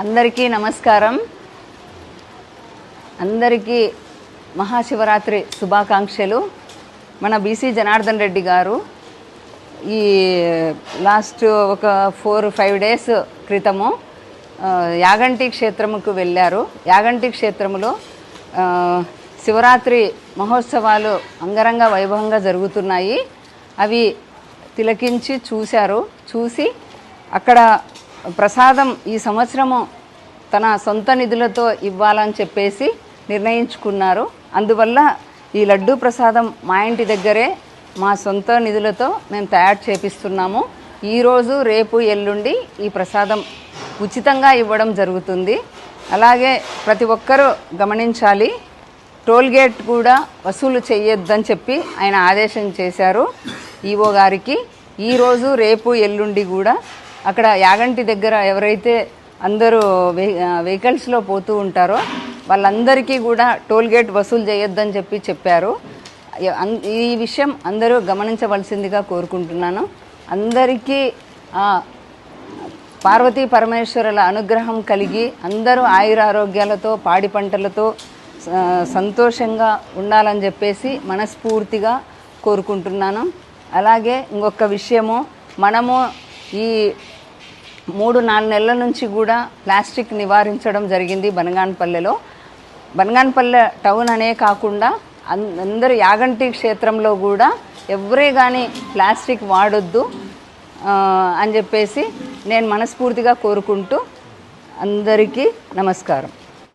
అందరికీ నమస్కారం. అందరికీ మహాశివరాత్రి శుభాకాంక్షలు. మన బీసీ జనార్దన్ రెడ్డి గారు ఈ లాస్ట్ ఒక ఫోర్ ఫైవ్ డేస్ క్రితము యాగంటి క్షేత్రముకు వెళ్ళారు. యాగంటి క్షేత్రములో శివరాత్రి మహోత్సవాలు అంగరంగ వైభవంగా జరుగుతున్నాయి. అవి తిలకించి చూశారు. చూసి అక్కడ ప్రసాదం ఈ సంవత్సరము తన సొంత నిధులతో ఇవ్వాలని చెప్పేసి నిర్ణయించుకున్నారు. అందువల్ల ఈ లడ్డూ ప్రసాదం మా ఇంటి దగ్గరే మా సొంత నిధులతో మేము తయారు చేపిస్తున్నాము. ఈరోజు రేపు ఎల్లుండి ఈ ప్రసాదం ఉచితంగా ఇవ్వడం జరుగుతుంది. అలాగే ప్రతి ఒక్కరూ గమనించాలి టోల్గేట్ కూడా వసూలు చేయొద్దని చెప్పి ఆయన ఆదేశం చేశారు ఈఓ గారికి. ఈరోజు రేపు ఎల్లుండి కూడా అక్కడ యాగంటి దగ్గర ఎవరైతే అందరూ వెహి వెహికల్స్లో పోతూ ఉంటారో వాళ్ళందరికీ కూడా టోల్ గేట్ వసూలు చేయొద్దని చెప్పి చెప్పారు. అన్- ఈ విషయం అందరూ గమనించవలసిందిగా కోరుకుంటున్నాను. అందరికీ పార్వతీ పరమేశ్వరుల అనుగ్రహం కలిగి అందరూ ఆయురారోగ్యాలతో పాడి పంటలతో స- సంతోషంగా ఉండాలని చెప్పేసి మనస్ఫూర్తిగా కోరుకుంటున్నాను. అలాగే ఇంకొక విషయము మనము ఈ మూడు నాలుగు నెలల నుంచి కూడా ప్లాస్టిక్ నివారించడం జరిగింది బనగాన్పల్లెలో. బనగాన్పల్లె టౌన్ అనే కాకుండా అన్- అందరు యాగంటి క్షేత్రంలో కూడా ఎవరే కానీ ప్లాస్టిక్ వాడొద్దు అని చెప్పేసి నేను మనస్ఫూర్తిగా కోరుకుంటూ అందరికీ నమస్కారం.